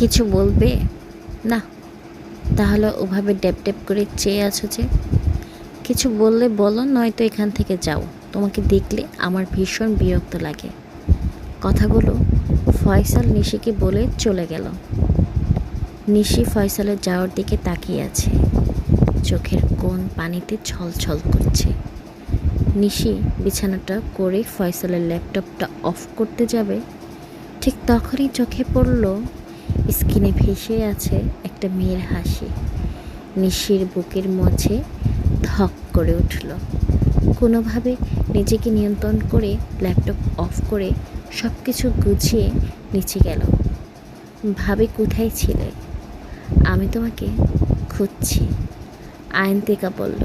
কিছু বলবে? না। তাহলে ওভাবে ড্যাপ ড্যাপ করে চেয়ে আছো যে? কিছু বললে বলো, নয়তো এখান থেকে যাও। তোমাকে দেখলে আমার ভীষণ বিরক্ত লাগে। কথাগুলো ফয়সাল নিশিকে বলে চলে গেল। নিশি ফয়সালের যাওয়ার দিকে তাকিয়ে আছে। চোখের কোণ পানিতে ছলছল করছে। নিশি বিছানাটা করে ফয়সালের ল্যাপটপটা অফ করতে যাবে। ঠিক তখনই চোখে পড়ল স্ক্রিনে ভেসে আছে একটা মেয়ের হাসি। নিশির বুকের মাঝে ধক করে উঠল। কোনোভাবে নিজেকে নিয়ন্ত্রণ করে ল্যাপটপ অফ করে সব কিছু গুছিয়ে নিচে গেল। ভাবে কোথায় ছিলে? আমি তোমাকে খুঁজছি, আয়ন্তিকা বলল।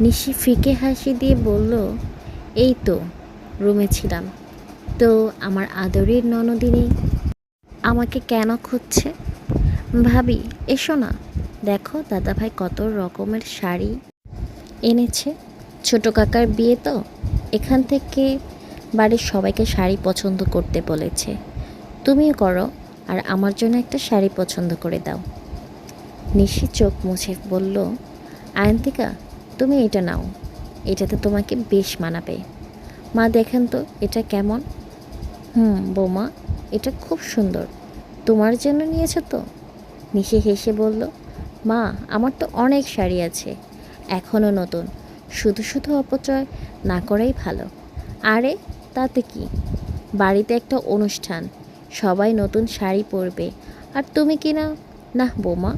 নিশি ফিকে হাসি দিয়ে বলল, এই তো, রুমে ছিলাম। তো আমার আদরের ননদিনী আমাকে কেন খুঁজছে? ভাবি, এসো না। দেখো, দাদাভাই কত রকমের শাড়ি এনেছে। ছোট কাকার বিয়ে তো। এখান থেকে বাড়ির সবাইকে শাড়ি পছন্দ করতে বলেছে। তুমিও করো, আর আমার জন্য একটা শাড়ি পছন্দ করে দাও। নিশি চোখ মুছে বলল, আয়ন্তিকা, তুমি এটা নাও। এটাতে তোমাকে বেশ মানাবে। মা দেখেন তো, এটা কেমন? হুম, বৌমা এটা খুব সুন্দর। তোমার জন্য নিয়েছো তো? নিশি হেসে বলল, মা, আমার তো অনেক শাড়ি আছে এখনও নতুন। শুধু শুধু অপচয় না করাই ভালো। আরে, তাতে কি? বাড়িতে একটা অনুষ্ঠান, সবাই নতুন শাড়ি পরবে। আর তুমি কি না? না, বৌমা,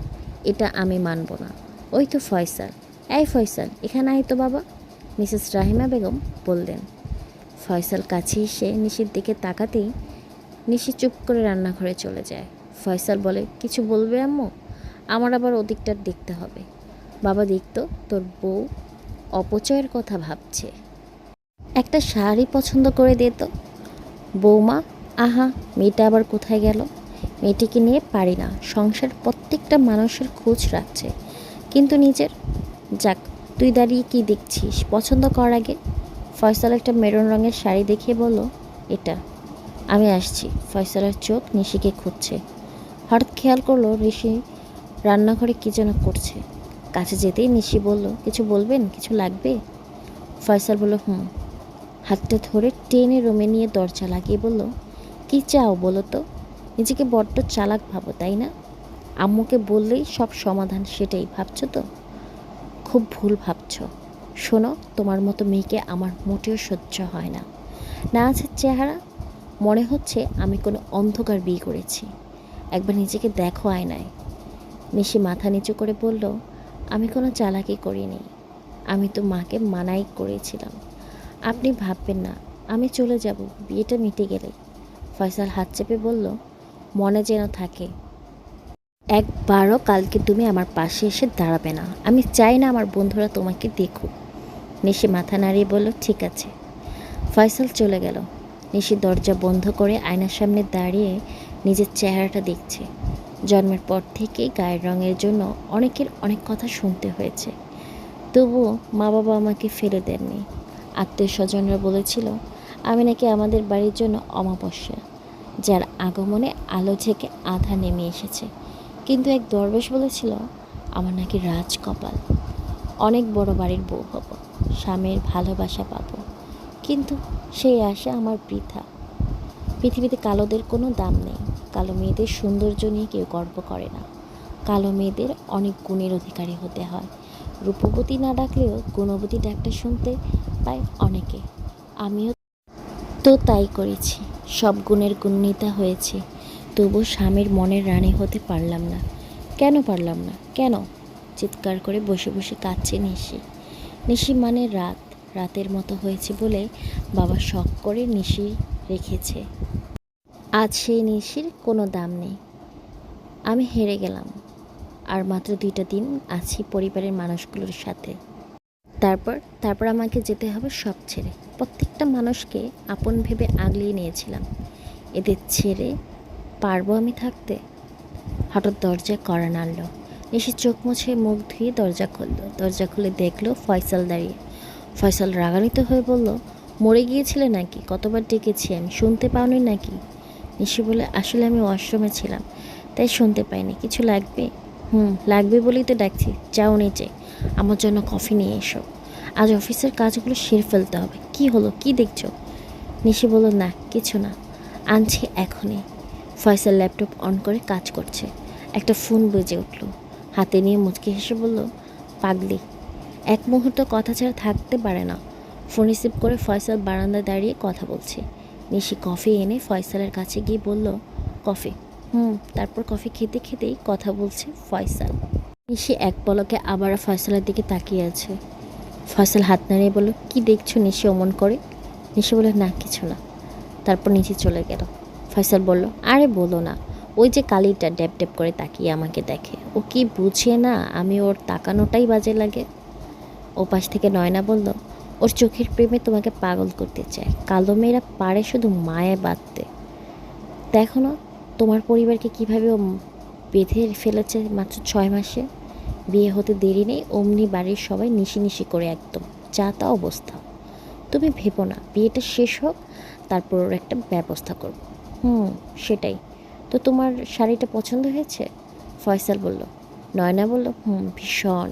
এটা আমি মানব না। ওই তো ফয়সাল। এই ফয়সাল, এখানে আয় তো বাবা। মিসেস রাহিমা বেগম বললেন। ফয়সাল কাছে এসে নিশির দিকে তাকাতেই নিশি চুপ করে রান্নাঘরে চলে যায়। ফয়সাল বলে, কিছু বলবে আম্মু? আমার আবার ওদিকটা দেখতে হবে। বাবা দেখতো, তোর বউ অপচয়ের কথা ভাবছে। একটা শাড়ি পছন্দ করে দে তো বৌমা, আহা, মেয়েটা আবার কোথায় গেল? মেয়েটিকে নিয়ে পারি না। সংসার প্রত্যেকটা মানুষের খোঁজ রাখছে। কিন্তু নিজের। যাক, তুই দাঁড়িয়ে কি দেখছিস? পছন্দ কর আগে। ফয়সাল একটা মেরুন রঙের শাড়ি দেখিয়ে বলল, এটা। আমি আসছি। ফয়সালের চোখ নিশিকে খুঁজছে। হঠাৎ খেয়াল করল ঋষি রান্নাঘরে কী যেন করছে। কাছে যেতেই নিশি বলল, কিছু বলবেন? কিছু লাগবে? ফয়সাল বলল, হুম। হাতটা ধরে টেনে রুমে নিয়ে দরজা লাগিয়ে বলল, কি চাও বলো তো? নিজেকে বড্ড চালাক ভাবো, তাই না? আম্মুকে বললেই সব সমাধান সেটাই, ভাবছ তো? খুব ভুল ভাবছ। শোনো, তোমার মতো মেয়েকে আমার মোটেও সহ্য হয় না। না আছে চেহারা? মনে হচ্ছে আমি কোনো অন্ধকার বিয়ে করেছি। একবার নিজেকে দেখো আয়নায়। নিশি মাথা নিচু করে বলল, আমি কোনো চালাকি করিনি। আমি তো মাকে মানাই করেছিলাম। আপনি ভাববেন না, আমি চলে যাব, বিয়েটা মিটে গেলে। ফয়সাল হাত চেপে বলল, মনে যেন থাকে। একবারও কালকে তুমি আমার পাশে এসে দাঁড়াবে না। আমি চাই না আমার বন্ধুরা তোমাকে দেখুক। নিশি মাথা নাড়িয়ে বলল, ঠিক আছে। ফয়সাল চলে গেল। নিশি দরজা বন্ধ করে আয়নার সামনে দাঁড়িয়ে নিজের চেহারাটা দেখছে। জন্মের পর থেকেই গায়ের রঙের জন্য অনেকের অনেক কথা শুনতে হয়েছে। তবুও মা বাবা আমাকে ফেলে দেননি। আত্মীয় স্বজনরা বলেছিল, আমি নাকি আমাদের বাড়ির জন্য অমাবস্যা, যার আগমনে আলো থেকে আধা নেমে এসেছে। কিন্তু এক দরবেশ বলেছিল, আমার নাকি রাজ কপাল। অনেক বড় বাড়ির বউ হব, স্বামীর ভালোবাসা পাবো। কিন্তু সেই আশা আমার বৃথা। পৃথিবীতে কালোদের কোনো দাম নেই। কালো মেয়েদের সৌন্দর্য নিয়ে কেউ গর্ব করে না। কালো মেয়েদের অনেক গুণের অধিকারী হতে হয়। রূপবতী না ডাকলেও গুণবতী ডাকটা শুনতে পায় অনেকে। আমিও তো তাই করেছি। সব গুণের গুণিতা হয়েছে। তবু স্বামীর মনের রানী হতে পারলাম না। কেন পারলাম না? কেন? চিৎকার করে বসে বসে কাঁদছে নিশি। নিশি মানে রাত। রাতের মতো হয়েছে বলে বাবা শখ করে নিশি রেখেছে। আজ সেই নিশির কোনো দাম নেই। আমি হেরে গেলাম। আর মাত্র দুইটা দিন আছি পরিবারের মানুষগুলোর সাথে। তারপর তারপর আমাকে যেতে হবে সব ছেড়ে। প্রত্যেকটা মানুষকে আপন ভেবে আগলিয়ে নিয়েছিলাম। এদের ছেড়ে পারব আমি থাকতে? হঠাৎ দরজা করা নাড়ল। নিশি চোখ মুছে মুখ ধুয়ে দরজা খুলল। দরজা খুলে দেখল ফয়সাল দাঁড়িয়ে। ফয়সাল রাগান্বিত হয়ে বলল, মরে গিয়েছিলে নাকি? কতবার ডেকেছি আমি? শুনতে পাওনি নাকি? নিশি বলে, আসলে আমি ওয়াশরুমে ছিলাম, তাই শুনতে পাইনি। কিছু লাগবে? হুম, লাগবে বলেই তো ডাকছি। যাও নিচে, আমার জন্য কফি নিয়ে এসো। আজ অফিসের কাজগুলো সেরে ফেলতে হবে। কি হলো? কি দেখছ? নিশি বলল, না, কিছু না, আনছি এখনই। ফয়সাল ল্যাপটপ অন করে কাজ করছে। একটা ফোন বেজে উঠল। হাতে নিয়ে মুচকি হেসে বলল, পাগলি এক মুহূর্ত কথা ছাড়া থাকতে পারে না। ফোন রিসিভ করে ফয়সাল বারান্দায় দাঁড়িয়ে কথা বলছে। নিশি কফি এনে ফয়সালের কাছে গিয়ে বলল, কফি। হুম। তারপর কফি খেতে খেতেই কথা বলছে ফয়সাল। নিশি এক পলকে আবার ফয়সালের দিকে তাকিয়ে আছে। ফয়সাল হাত নাড়িয়ে বলল, কি দেখছ নিশি অমন করে? নিশি বলল, না, কিছু না। তারপর নিচে চলে গেল। ফয়সাল বলল, আরে বলো না, ওই যে কালিটা ড্যাপ ড্যাপ করে তাকিয়ে আমাকে দেখে। ও কি বুঝে না আমি ওর তাকানোটাই বাজে লাগে? ও পাশ থেকে নয়না বলল, ওর চোখের প্রেমে তোমাকে পাগল করতে চায়। কালো মেয়েরা পারে শুধু মায়ে বাঁধতে। দেখো না, তোমার পরিবারকে কীভাবে ও বেঁধে ফেলেছে মাত্র ছয় মাসে? বিয়ে হতে দেরি নেই, অমনি বাড়ির সবাই নিশি নিশি করে একদম। যা তা অবস্থা। তুমি ভেবো না, বিয়েটা শেষ হোক, তারপর ওর একটা ব্যবস্থা করব। হুম, সেটাই। তো তোমার শাড়িটা পছন্দ হয়েছে? ফয়সাল বলল। নয়না বলল, হুম, ভীষণ।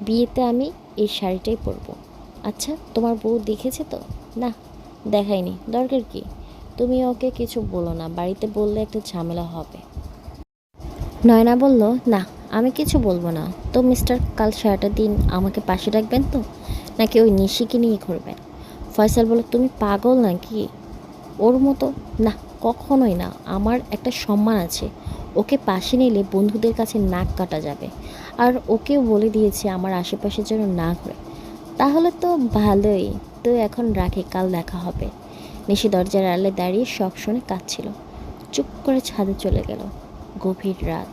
বিয়েতে আমি এই শাড়িটাই পরবো। আচ্ছা তোমার বউ দেখেছে তো? না, দেখায়নি। দরকার কি? তুমি ওকে কিছু বলো না, বাড়িতে বললে একটা ঝামেলা হবে। নয়না বলল, না, আমি কিছু বলব না। তো মিস্টার, কাল সারাটা দিন আমাকে পাশে রাখবেন তো? নাকি ওই নিশিকে নিয়ে ঘুরবেন? ফয়সাল বলল, তুমি পাগল নাকি? ওর মতো, না, কখনোই না। আমার একটা সম্মান আছে। ওকে পাশে নিলে বন্ধুদের কাছে নাক কাটা যাবে। আর ওকেও বলে দিয়েছে আমার আশেপাশে যেন না ঘুরে। তাহলে তো ভালোই, তো এখন রাখে, কাল দেখা হবে। নিশি দরজার আড়ালে দাঁড়িয়ে সব শুনে কাঁদছিল। চুপ করে ছাদে চলে গেল। গভীর রাত।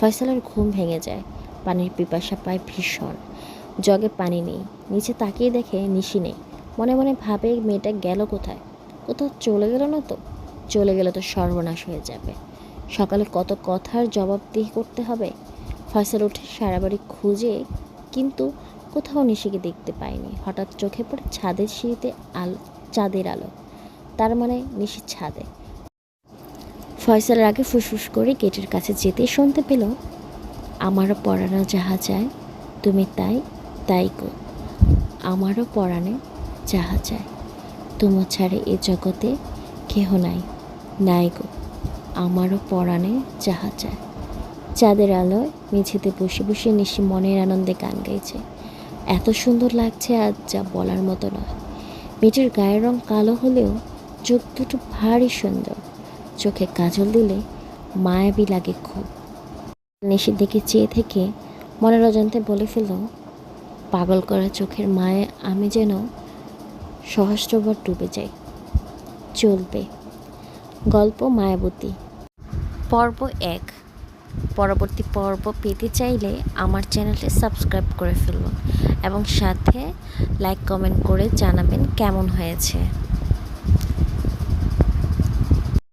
ফয়সালের ঘুম ভেঙে যায়। পানির পিপাসা পায় ভীষণ। জগে পানি নেই। নিচে তাকিয়ে দেখে নিশি নেই। মনে মনে ভাবে মেয়েটা গেল কোথায়? কোথাও চলে গেল না তো? চলে গেলে তো সর্বনাশ হয়ে যাবে। সকালে কত কথার জবাবদিহি করতে হবে? ফয়সাল উঠে সারা বাড়ি খুঁজে, কিন্তু কোথাও নিশিকে দেখতে পায়নি। হঠাৎ চোখে পড়ে ছাদের সিঁড়িতে আলো, চাঁদের আলো। তার মানে নিশি ছাদে। ফয়সালের আগে ফুসফুস করে গেটের কাছে যেতে শুনতে পেল, আমারও পড়ানো যাহা চায়, তুমি তাই তাই গো আমারও পরাণে যাহা চায়, তোমার ছাড়ে এ জগতে কেহ নাই। নাই গো, আমারও পরাণে যাহা চায়। চাঁদের আলোয় মেঝেতে বসে বসে নিশি মনের আনন্দে গান গাইছে। এত সুন্দর লাগছে আজ যা বলার মতো নয়। মেয়েটির গায়ের রং কালো হলেও চোখ দুটো ভারী সুন্দর। চোখে কাজল দিলে মায়াবী লাগে খুব। নিশির দিকে চেয়ে থেকে মনের অজান্তে বলে ফেল পাগল করা চোখের মায়ে আমি যেন সহস্রবার ডুবে যাই। চলবে। গল্প মায়াবতী। পর্ব এক। পরবর্তী পর্ব পেতে চাইলে আমার চ্যানেলটি সাবস্ক্রাইব করে ফেলুন এবং সাথে লাইক, কমেন্ট করে জানাবেন কেমন হয়েছে।